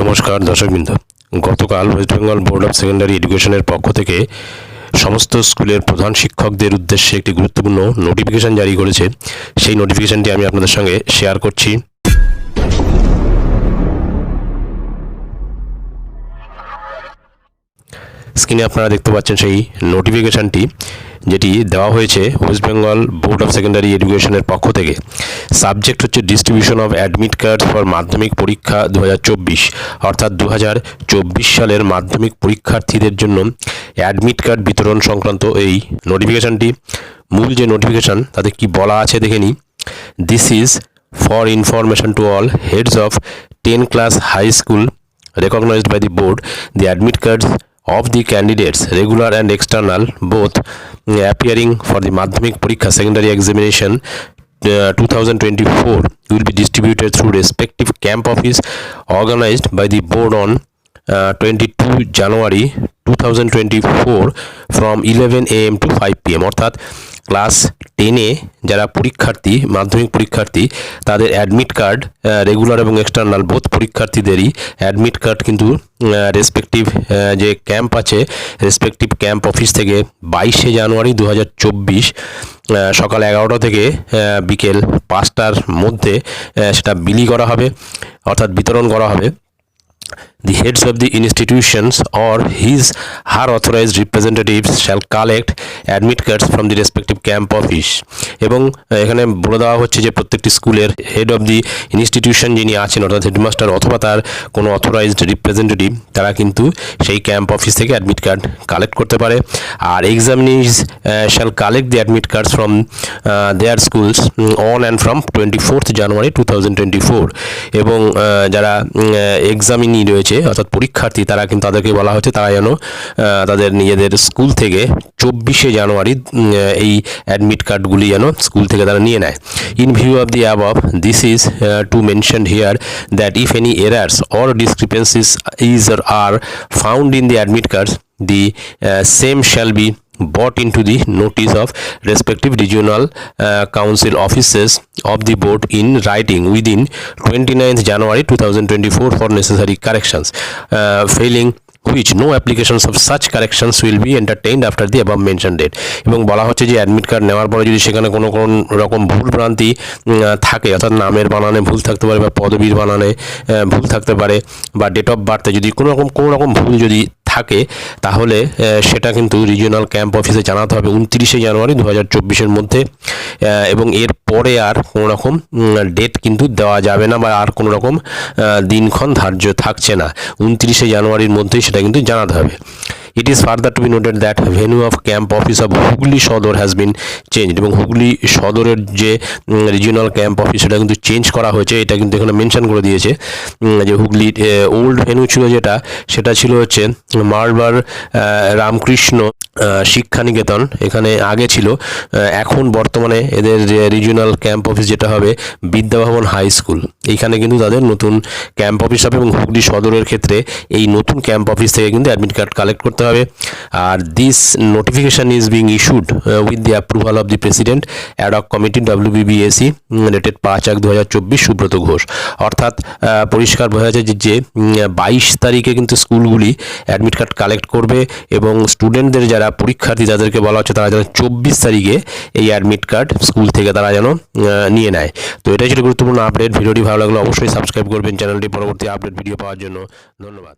নমস্কার, দর্শকবৃন্দ। গতকাল West Bengal board of secondary এডুকেশনের পক্ষ থেকে সমস্ত স্কুলের প্রধান শিক্ষকদের উদ্দেশ্যে একটি গুরুত্বপূর্ণ নোটিফিকেশন জারি করেছে। সেই নোটিফিকেশনটি আমি আপনাদের সঙ্গে শেয়ার করছি। স্ক্রিনে আপনারা দেখতে পাচ্ছেন সেই নোটিফিকেশনটি যেটি দেওয়া হয়েছে West Bengal board of secondary এডুকেশনের পক্ষ থেকে। সাবজেক্ট হচ্ছে distribution of admit card for Madhyamik পরীক্ষা দু হাজার চব্বিশ। অর্থাৎ দু হাজার চব্বিশ সালের মাধ্যমিক পরীক্ষার্থীদের জন্য অ্যাডমিট কার্ড বিতরণ সংক্রান্ত এই নোটিফিকেশনটি মূল যে নোটিফিকেশন তাতে কি বলা আছে দেখে নিই। This is for information to all heads of ten class high school recognized by the board. The admit cards of the candidates regular and external both mm, appearing for the madhyamik parikha secondary examination uh, 2024 will be distributed through respective camp office organized by the board on uh, 22 January 2024 from 11 am to 5 pm অর্থাৎ class টেনে যারা পরীক্ষার্থী, মাধ্যমিক পরীক্ষার্থী, তাদের admit card regular এবং external বোধ পরীক্ষার্থীদেরই অ্যাডমিট কার্ড কিন্তু রেসপেক্টিভ যে ক্যাম্প আছে রেসপেক্টিভ ক্যাম্প অফিস থেকে বাইশে জানুয়ারি দু হাজার চব্বিশ সকাল এগারোটা থেকে বিকেল পাঁচটার মধ্যে সেটা বিলি করা হবে, অর্থাৎ বিতরণ করা হবে। The heads of the institutions or his her authorized representatives shall collect admit cards from the respective camp office. এবং এখানে বলে দেওয়া হচ্ছে যে প্রত্যেকটি স্কুলের হেড অফ দি ইনস্টিটিউশন যিনি আছেন, অর্থাৎ হেডমাস্টার অথবা তার কোনো অথরাইজড রিপ্রেজেন্টেটিভ তারা কিন্তু সেই ক্যাম্প অফিস থেকে অ্যাডমিট কার্ড কালেক্ট করতে পারে। আর examinees shall collect the admit cards from their schools on and from twenty fourth January two thousand twenty four এবং যারা এক্সামিনি রয়েছে অর্থাৎ পরীক্ষার্থী তারা কিন্তু তাদেরকে বলা হচ্ছে তারা যেন তাদের নিজেদের স্কুল থেকে চব্বিশে জানুয়ারি এই অ্যাডমিট কার্ডগুলি যেন স্কুল থেকে তারা নিয়ে নেয়। In view of the above this is to mention here that if any errors or discrepancies is are found in the admit cards the same shall be brought into the notice of respective regional uh, council offices of the board in writing within 29th January 2024 for necessary corrections uh, failing which no applications of such corrections will be entertained after the above mentioned date এবং বলা হচ্ছে যে admit card নেওয়ার পরে যদি সেখানে কোনো কোন রকম ভুল ভ্রান্তি থাকে অর্থাৎ নামের বানানে ভুল থাকতে পারে বা পদবীর বানানে ভুল থাকতে পারে বা ডেট অফ বার্থে যদি কোনো রকম কোনো রকম ভুল যদি থাকে, তাহলে সেটা কিন্তু রিজিওনাল ক্যাম্প অফিসে জানাতে হবে উনত্রিশে জানুয়ারি দু হাজার চব্বিশের মধ্যে। এবং এর পরে আর কোনো রকম ডেট কিন্তু দেওয়া যাবে না বা আর কোনো রকম দিনক্ষণ ধার্য থাকছে না। উনত্রিশে জানুয়ারির মধ্যেই সেটা কিন্তু জানাতে হবে। It is further to be noted that venue of camp office of Hooghly Sadar has been change এবং হুগলি সদরের যে রিজিওনাল ক্যাম্প অফিস সেটা কিন্তু চেঞ্জ করা হয়েছে। এটা কিন্তু এখানে মেনশন করে দিয়েছে। যে হুগলি ওল্ড ভেনু ছিল যেটা, সেটা ছিল হচ্ছে মারবার রামকৃষ্ণ শিক্ষানিকেতন এখানে আগে ছিল। এখন বর্তমানে এদের রিজিওনাল ক্যাম্প অফিস যেটা হবে বিদ্যাভবন হাই স্কুল এইখানে কিন্তু তাদের নতুন ক্যাম্প অফিস হবে এবং হুগলি সদরের ক্ষেত্রে এই নতুন ক্যাম্প অফিস থেকে কিন্তু অ্যাডমিট কার্ড কালেক্ট করতে হবে। আর this notification is being issued with the approval of the president ad hoc committee WBBSE dated পাঁচ এক দু সুব্রত ঘোষ। অর্থাৎ পরিষ্কার বোঝা যাচ্ছে যে বাইশ তারিখে কিন্তু স্কুলগুলি অ্যাডমিট কার্ড কালেক্ট করবে এবং স্টুডেন্টদের যারা পরীক্ষার্থী তাদেরকে বলা হচ্ছে, তারা যেন চব্বিশ তারিখে এই অ্যাডমিট কার্ড স্কুল থেকে তারা যেন নিয়ে নেয়। তো এটাই ছিল গুরুত্বপূর্ণ আপডেট ভিডিওটি ভালো লাগলে অবশ্যই সাবস্ক্রাইব করবেন। চ্যানেলটি পরবর্তী আপডেট ভিডিও পাওয়ার জন্য। ধন্যবাদ।